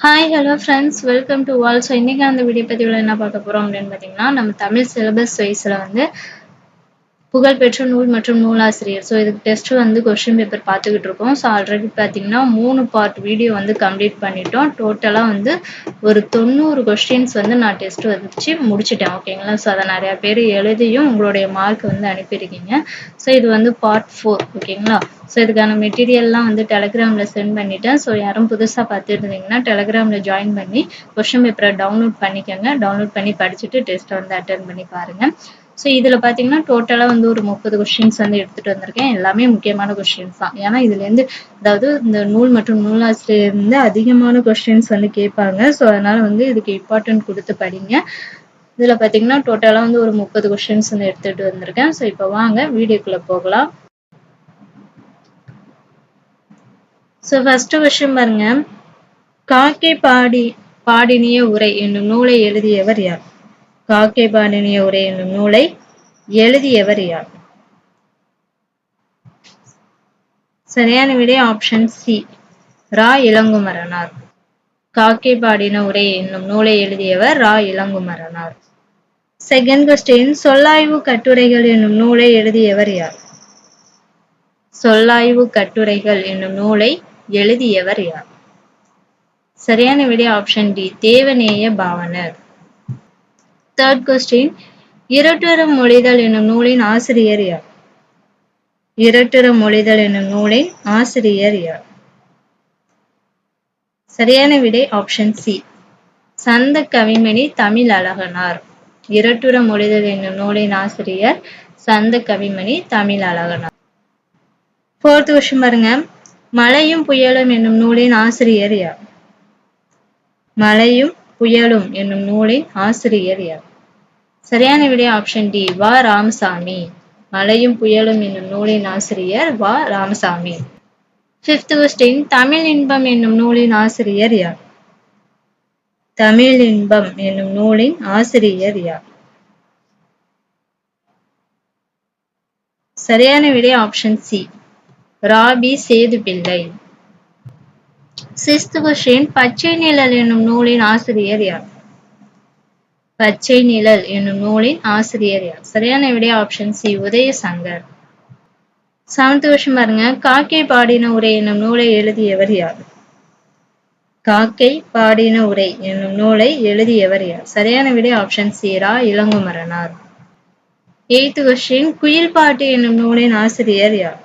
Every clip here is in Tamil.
Hi hello friends welcome to wall so இன்றைக்கி அந்த வீடியோ பதிவில் என்ன பார்க்க போகிறோம் அப்படின்னு பார்த்தீங்கன்னா நம்ம தமிழ் சிலபஸ் வைஸில் வந்து புகழ்பெற்ற நூல் மற்றும் நூலாசிரியர். ஸோ இதுக்கு டெஸ்ட் வந்து கொஸ்டின் பேப்பர் பார்த்துக்கிட்டு இருக்கோம் ஸோ ஆல்ரெடி பார்த்தீங்கன்னா மூணு பார்ட் வீடியோ வந்து கம்ப்ளீட் பண்ணிட்டோம். டோட்டலாக வந்து ஒரு தொண்ணூறு கொஸ்டின்ஸ் வந்து நான் டெஸ்ட் வச்சு முடிச்சிட்டேன். ஓகேங்களா ஸோ அதை நிறையா பேர் எழுதியும் உங்களுடைய மார்க் வந்து அனுப்பியிருக்கீங்க. ஸோ இது வந்து பார்ட் ஃபோர் ஓகேங்களா ஸோ இதுக்கான மெட்டீரியல்லாம் வந்து டெலகிராமில் சென்ட் பண்ணிட்டேன். ஸோ யாரும் புதுசாக பார்த்துட்டு இருந்தீங்கன்னா டெலகிராமில் ஜாயின் பண்ணி கொஸ்டின் பேப்பரை டவுன்லோட் பண்ணிக்கோங்க. டவுன்லோட் பண்ணி படிச்சுட்டு டெஸ்ட்டை வந்து அட்டன் பண்ணி பாருங்கள் ஸோ இதில் பார்த்தீங்கன்னா டோட்டலாக வந்து ஒரு முப்பது கொஸ்டின்ஸ் வந்து எடுத்துகிட்டு வந்திருக்கேன். எல்லாமே முக்கியமான கொஷின்ஸ் தான். ஏன்னா இதுலேருந்து அதாவது இந்த நூல் மற்றும் நூலாசிரியர்லேருந்து அதிகமான கொஸ்டின்ஸ் வந்து கேட்பாங்க. ஸோ அதனால வந்து இதுக்கு இம்பார்ட்டன்ட் கொடுத்து படிங்க. இதில் பார்த்தீங்கன்னா டோட்டலாக வந்து ஒரு முப்பது கொஷின்ஸ் வந்து எடுத்துகிட்டு வந்திருக்கேன். ஸோ இப்போ வாங்க வீடியோக்குள்ளே போகலாம். ஸோ ஃபர்ஸ்ட் கொஸ்டின் பாருங்க. காக்கை பாடி பாடினிய உரை என்னும் நூலை எழுதியவர் யார்? காக்கை உரை என்னும் நூலை எழுதியவர் யார்? சரியான விடை ஆப்ஷன் சி ரா இளங்குமரனார். காக்கை பாடின உரை என்னும் நூலை எழுதியவர் ரா இளங்குமரனார். செகண்ட் கொஸ்டின் சொல்லாய்வு கட்டுரைகள் என்னும் நூலை எழுதியவர் யார்? சொல்லாய்வு கட்டுரைகள் என்னும் நூலை எழுதியவர் யார்? சரியான விடை option D Devaneya Pavanar. Third question இரட்டுற மொழிதல் என்னும் நூலின் ஆசிரியர் யார்? இரட்டுற மொழிதல் என்னும் நூலின் ஆசிரியர் யார்? சரியான விடை ஆப்ஷன் சி சந்த கவிமணி தமிழ் அழகனார். இரட்டுற மொழிதல் என்னும் நூலின் ஆசிரியர் சந்த கவிமணி தமிழ் அழகனார். ஃபோர்த் கொஸ்டின் பாருங்க. மழையும் புயலும் என்னும் நூலின் ஆசிரியர் யார்? மழையும் புயலும் என்னும் நூலின் ஆசிரியர் யார்? சரியான விடை ஆப்ஷன் டி வா ராமசாமி. மலையும் புயலும் என்னும் நூலின் ஆசிரியர் வா ராமசாமி. ஃபிஃப்த் கொஸ்டின் தமிழ் இன்பம் என்னும் நூலின் ஆசிரியர் யார்? தமிழ் இன்பம் என்னும் நூலின் ஆசிரியர் யார்? சரியான விடை ஆப்ஷன் சி ராபி சேது பிள்ளை. சிஸ்து கொஸ்டின் பச்சை நிழல் என்னும் நூலின் ஆசிரியர் யார்? பச்சை நிழல் என்னும் நூலின் ஆசிரியர் யார்? சரியான விடை ஆப்ஷன் சி உதயசங்கர். செவன்த் வருஷம் பாருங்க. காக்கை பாடின உரை என்னும் நூலை எழுதியவர் யார்? காக்கை பாடின உரை என்னும் நூலை எழுதியவர் யார்? சரியான விடை ஆப்ஷன் சி ரா. இளங்குமரனார். எய்த் கொஸ்டின் குயில் பாட்டு என்னும் நூலின் ஆசிரியர் யார்?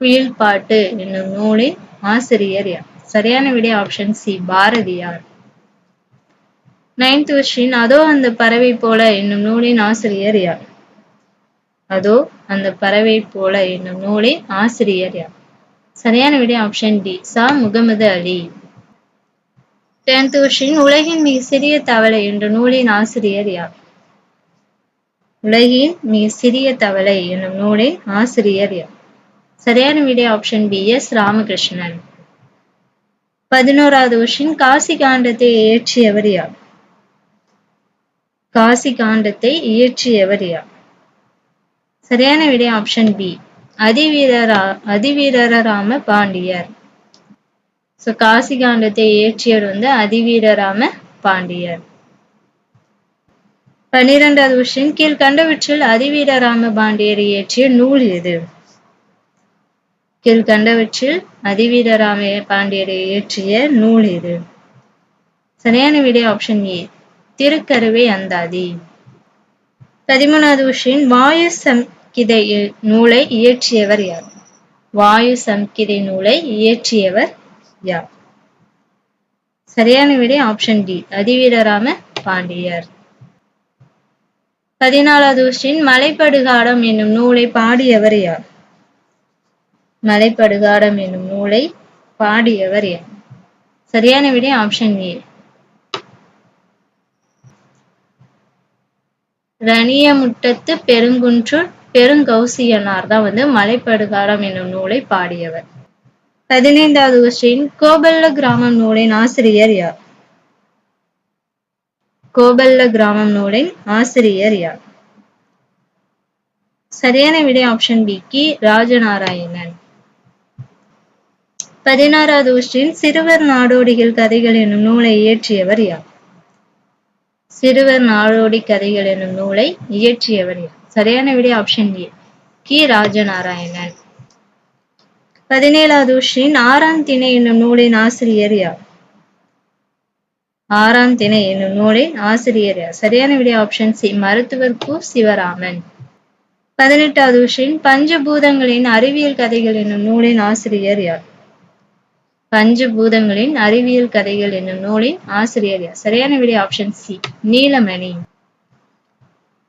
குயில் பாட்டு என்னும் நூலின் ஆசிரியர் யார்? சரியான விடை option C Bharathiyar ninth question அதோ அந்த பறவை போல என்னும் நூலின் ஆசிரியர் யார்? அதோ அந்த பறவை போல என்னும் நூலின் ஆசிரியர் யார்? சரியான விடை ஆப்ஷன் டி சா. முகமது அலி. டென்த் கொஸ்டின் உலகின் மிக சிறிய தவளை என்ற நூலின் ஆசிரியர் யார்? உலகின் மிக சிறிய தவளை என்னும் நூலின் ஆசிரியர் யார்? சரியான விடை ஆப்ஷன் பி எஸ். ராமகிருஷ்ணன். பதினோராவது கொஸ்டின் காசி காண்டத்தை இயற்றியவர் யார்? காசி காண்டத்தை இயற்றியவர் யார்? சரியான விடை ஆப்ஷன் பி அதிவீரரா அதிவீரராம பாண்டியர். ஸோ காசி காண்டத்தை இயற்றியவர் வந்து அதிவீரராம பாண்டியர். பன்னிரெண்டாவது விஷயம் கீழ்கண்டவற்றில் அதிவீரராம பாண்டியர் இயற்றிய நூல் எது? கீழ்கண்டவற்றில் அதிவீரராம பாண்டியரை இயற்றிய நூல் எது? சரியான விடை ஆப்ஷன் ஏ திருக்கருவை அந்தாதி. பதிமூணாவது விஷயம் வாயு சம்கிதை நூலை இயற்றியவர் யார்? வாயு சம்கிதை நூலை இயற்றியவர் யார்? சரியான விடை ஆப்ஷன் டி அதிவீரராம பாண்டியர். பதினாலாவது விஷயம் மலைப்படுகாடம் என்னும் நூலை பாடியவர் யார்? மலைப்படுகாடம் என்னும் நூலை பாடியவர் யார்? சரியான விடை ஆப்ஷன் ஏ ரணியமுட்டத்து பெருங்குன்றூர் பெருங்கௌசியனார் தான் வந்து மலைப்படுகாலம் என்னும் நூலை பாடியவர். பதினைந்தாவது கொஸ்டின் கோபல்ல கிராமம் நூலின் ஆசிரியர் யார்? கோபல்ல கிராமம் நூலின் ஆசிரியர் யார்? சரியான விடை ஆப்ஷன் பி கி ராஜநாராயணன். பதினாறாவது கொஸ்டின் சிறுவர் நாடோடிகள் கதைகள் என்னும் நூலை இயற்றியவர் யார்? சிறுவர் நாடோடி கதைகள் என்னும் நூலை இயற்றியவர் யார்? சரியான விடை ஆப்ஷன் ஏ கி. ராஜநாராயணன். பதினேழாவது கொஸ்டின் ஆறாம் திணை என்னும் நூலின் ஆசிரியர் யார்? ஆறாம் திணை என்னும் நூலின் ஆசிரியர் யார்? சரியான விடை ஆப்ஷன் சி மருத்துவர் கு. சிவராமன். பதினெட்டாவது கொஸ்டின் பஞ்சபூதங்களின் அறிவியல் கதைகள் என்னும் நூலின் ஆசிரியர் யார்? பஞ்சபூதங்களின் அறிவியல் கதைகள் என்னும் நூலின் ஆசிரியர் யார்? சரியான விடை ஆப்ஷன் சி நீலமணி.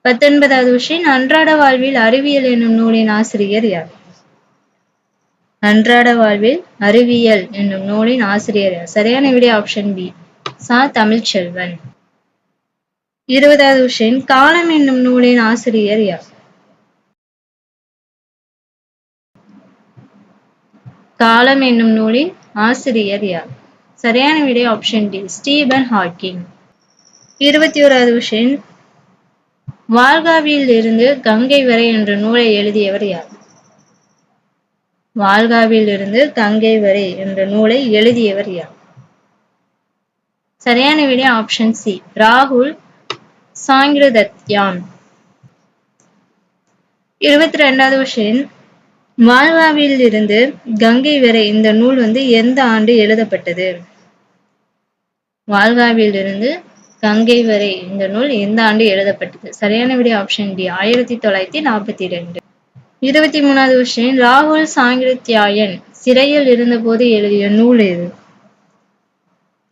பத்தொன்பதாவது விஷயம் அன்றாட வாழ்வில் அறிவியல் என்னும் நூலின் ஆசிரியர் யார்? அன்றாட வாழ்வில் அறிவியல் என்னும் நூலின் ஆசிரியர் யார்? சரியான விடை ஆப்ஷன் பி சா. தமிழ்ச்செல்வன். இருபதாவது விஷயம் காலம் என்னும் நூலின் ஆசிரியர் யார்? காலம் என்னும் நூலின் ஆசிரியர் யார்? சரியான விடை ஆப்ஷன் டி ஸ்டீபன் ஹாக்கிங். இருபத்தி ஓராவது விஷயம் வால்காவியில் இருந்து கங்கை வரை என்ற நூலை எழுதியவர் யார்? வால்காவில் இருந்து கங்கை வரை என்ற நூலை எழுதியவர் யார்? சரியான விடை ஆப்ஷன் சி ராகுல் சாங்கிருதத்யான். இருபத்தி ரெண்டாவது விஷயம் மால்வாவில் இருந்து கங்கை வரை இந்த நூல் வந்து எந்த ஆண்டு எழுதப்பட்டது? மால்வாவில் இருந்து கங்கை வரை இந்த நூல் எந்த ஆண்டு எழுதப்பட்டது? சரியான விட ஆப்ஷன் டி ஆயிரத்தி தொள்ளாயிரத்தி நாற்பத்தி ரெண்டு. இருபத்தி மூணாவது கொஸ்டின் ராகுல் சாங்கிருத்யாயன் சிறையில் இருந்தபோது எழுதிய நூல் எது?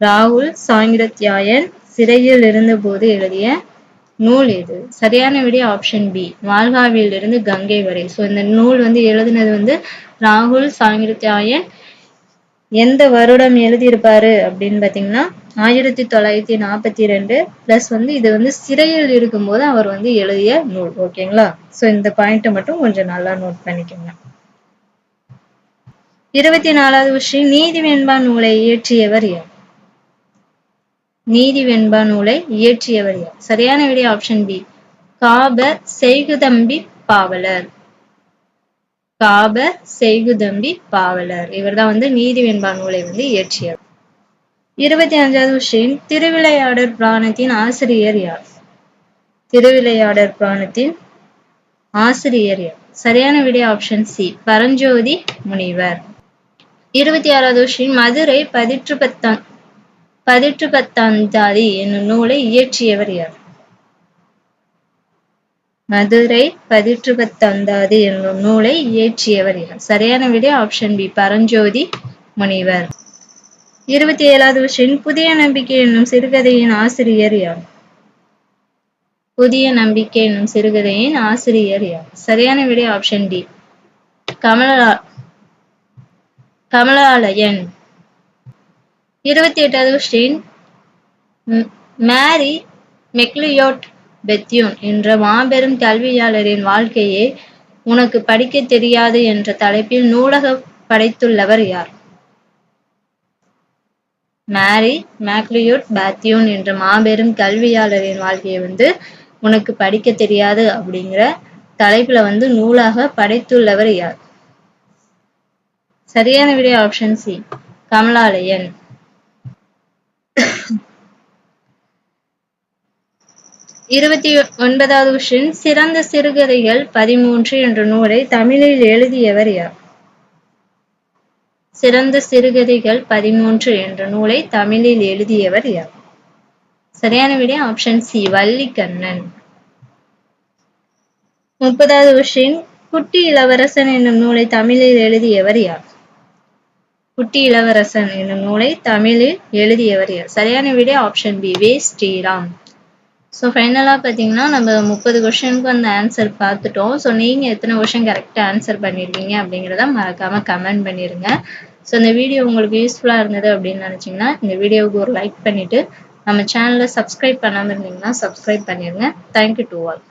ராகுல் சாங்கிரத்யாயன் சிறையில் இருந்தபோது எழுதிய நூல் எது? சரியான விடிய ஆப்ஷன் பி மால்காவியிலிருந்து கங்கை வரை. ஸோ இந்த நூல் வந்து எழுதினது வந்து ராகுல் சாங்கிருத்தியாயன் எந்த வருடம் எழுதியிருப்பாரு அப்படின்னு பார்த்தீங்கன்னா ஆயிரத்தி தொள்ளாயிரத்தி நாற்பத்தி ரெண்டு ப்ளஸ் வந்து இது வந்து சிறையில் இருக்கும்போது அவர் வந்து எழுதிய நூல். ஓகேங்களா ஸோ இந்த பாயிண்ட்டை மட்டும் கொஞ்சம் நல்லா நோட் பண்ணிக்கோங்க. இருபத்தி நாலாவது விஷயம் நீதி வெண்பா நூலை இயற்றியவர் யார்? நீதி வெண்பா நூலை இயற்றியவர் யார்? சரியான விடை ஆப்ஷன் பி காப செய்குதம்பி பாவலர். காப செய்குதம்பி பாவலர். இவர்தான் வந்து நீதி வெண்பா நூலை வந்து இயற்றியவர். இருபத்தி அஞ்சாவது விஷயம் திருவிளையாடற் புராணத்தின் ஆசிரியர் யார்? திருவிளையாடற் புராணத்தின் ஆசிரியர் யார்? சரியான விடை ஆப்ஷன் சி பரஞ்சோதி முனிவர். இருபத்தி ஆறாவது விஷயம் மதுரை பதிற்று பத்தாம் பதிற்று பத்தாந்தாதி என்னும் நூலை இயற்றியவர் யார்? மதுரை பதிற்று என்னும் நூலை இயற்றியவர் யார்? சரியான விடை ஆப்ஷன் பி பரஞ்சோதி முனிவர். இருபத்தி ஏழாவது கொஸ்டின் புதிய நம்பிக்கை என்னும் சிறுகதையின் ஆசிரியர் யார்? புதிய நம்பிக்கை என்னும் சிறுகதையின் ஆசிரியர் யார்? சரியான விடை ஆப்ஷன் டி கமலா கமலாலயன். இருபத்தி எட்டாவது கொஸ்டின் மேரி மெக்லியோட் பெத்யூன் என்ற மாபெரும் கல்வியாளரின் வாழ்க்கையை உனக்கு படிக்க தெரியாது என்ற தலைப்பில் நூலக படைத்துள்ளவர் யார்? மேரி மேக்லியோட் பேத்யூன் என்ற மாபெரும் கல்வியாளரின் வாழ்க்கையை வந்து உனக்கு படிக்க தெரியாது அப்படிங்கிற தலைப்புல வந்து நூலாக படைத்துள்ளவர் யார்? சரியான விடை ஆப்ஷன் சி கமலாலயன். இருபத்தி ஒன்பதாவது விஷயம் சிறந்த சிறுகதைகள் பதிமூன்று என்ற நூலை தமிழில் எழுதியவர் யார்? சிறந்த சிறுகதைகள் பதிமூன்று என்ற நூலை தமிழில் எழுதியவர் யார்? சரியான விட ஆப்ஷன் சி வள்ளிக்கண்ணன். முப்பதாவது விஷயம் குட்டி இளவரசன் என்னும் நூலை தமிழில் எழுதியவர் யார்? குட்டி இளவரசன் என்னும் நூலை தமிழில் எழுதியவர் யார்? சரியான விடை ஆப்ஷன் பி வே. ஸ்ரீராம். ஸோ ஃபைனலாக பார்த்தீங்கன்னா நம்ம முப்பது கொஷனுக்கு அந்த ஆன்சர் பார்த்துட்டோம். ஸோ நீங்கள் எத்தனை கொஷின் கரெக்டாக ஆன்சர் பண்ணியிருக்கீங்க அப்படிங்கிறத மறக்காமல் கமெண்ட் பண்ணிடுங்க ஸோ இந்த வீடியோ உங்களுக்கு யூஸ்ஃபுல்லாக இருந்தது அப்படின்னு நினச்சிங்கன்னா இந்த வீடியோவுக்கு ஒரு லைக் பண்ணிவிட்டு நம்ம சேனலை சப்ஸ்கிரைப் பண்ணாமல் இருந்தீங்கன்னா சப்ஸ்கிரைப் பண்ணிடுங்க தேங்க்யூ டு ஆல்